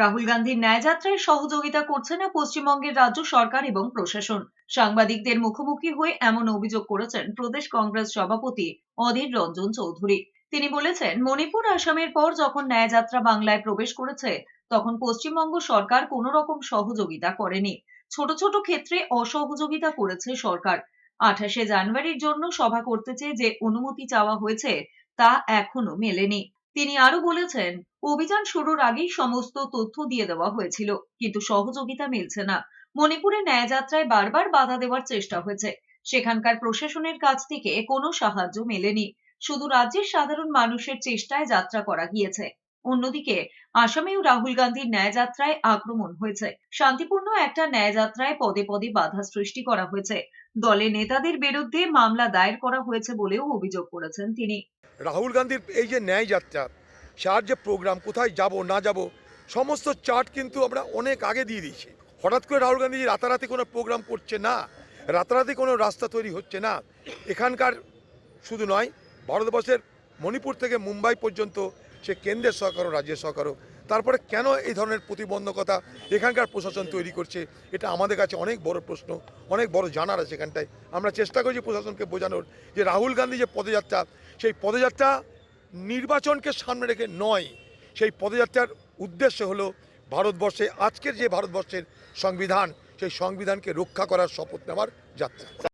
রাহুল গান্ধীর ন্যায়যাত্রায় সহযোগিতা করছে না পশ্চিমবঙ্গের রাজ্য সরকার এবং প্রশাসন। সাংবাদিকদের মুখোমুখি হয়ে এমন অভিযোগ করেছেন প্রদেশ কংগ্রেস সভাপতি অধীর রঞ্জন চৌধুরী। তিনি বলেছেন, মণিপুর আসামের পর যখন ন্যায়যাত্রা বাংলায় প্রবেশ করেছে, তখন পশ্চিমবঙ্গ সরকার কোনো রকম সহযোগিতা করেনি। ছোট ছোট ক্ষেত্রে অসহযোগিতা করেছে সরকার। আঠাশে জানুয়ারির জন্য সভা করতে চেয়ে যে অনুমতি চাওয়া হয়েছে, তা এখনও মেলেনি। তিনি আরও বলেছেন, অভিযান শুরুর আগেই সমস্ত তথ্য দিয়ে দেওয়া হয়েছিল, কিন্তু সহযোগিতা মিলছে না। মণিপুরে ন্যায়যাত্রায় বারবার বাধা দেওয়ার চেষ্টা হয়েছে। সেখানকার প্রশাসনের কাছ থেকে কোনো সাহায্য মেলেনি। শুধু রাজ্যের সাধারণ মানুষের চেষ্টায় যাত্রা করা গিয়েছে। অন্যদিকে আসামেও রাহুল গান্ধীর ন্যায়যাত্রায় আক্রমণ হয়েছে। শান্তিপূর্ণ একটা ন্যায়যাত্রায় পদে পদে বাধা সৃষ্টি করা হয়েছে। দলের নেতাদের বিরুদ্ধে মামলা দায়ের করা হয়েছে বলেও অভিযোগ করেছেন তিনি। রাহুল গান্ধীর এই যে ন্যায় যাত্রা সার যে প্রোগ্রাম, কোথায় যাব, না যাব, সমস্ত চার্ট কিন্তু আমরা অনেক আগে দিয়ে দিয়েছি। হঠাৎ করে রাহুল গান্ধী রাতারাতি কোনো প্রোগ্রাম করছে না, রাতারাতি কোনো রাস্তা তৈরি হচ্ছে না, এখানকার শুধু নয়, ভারতবর্ষের মণিপুর থেকে মুম্বাই পর্যন্ত সে কেন্দ্রের সরকার ও রাজ্যের সরকারও। তারপরে কেন এই ধরনের প্রতিবন্ধকতা এখানকার প্রশাসন তৈরি করছে, এটা আমাদের কাছে অনেক বড় প্রশ্ন, অনেক বড় জানার আছে এখানটায়। আমরা চেষ্টা করছি প্রশাসনকে বোঝানোর যে রাহুল গান্ধী যে পদযাত্রা, সেই পদযাত্রা নির্বাচনকে সামনে রেখে নয়, সেই পদযাত্রার উদ্দেশ্য হলো ভারতবর্ষে, আজকের যে ভারতবর্ষের সংবিধান, সেই সংবিধানকে রক্ষা করার শপথ নেওয়ার যাত্রা।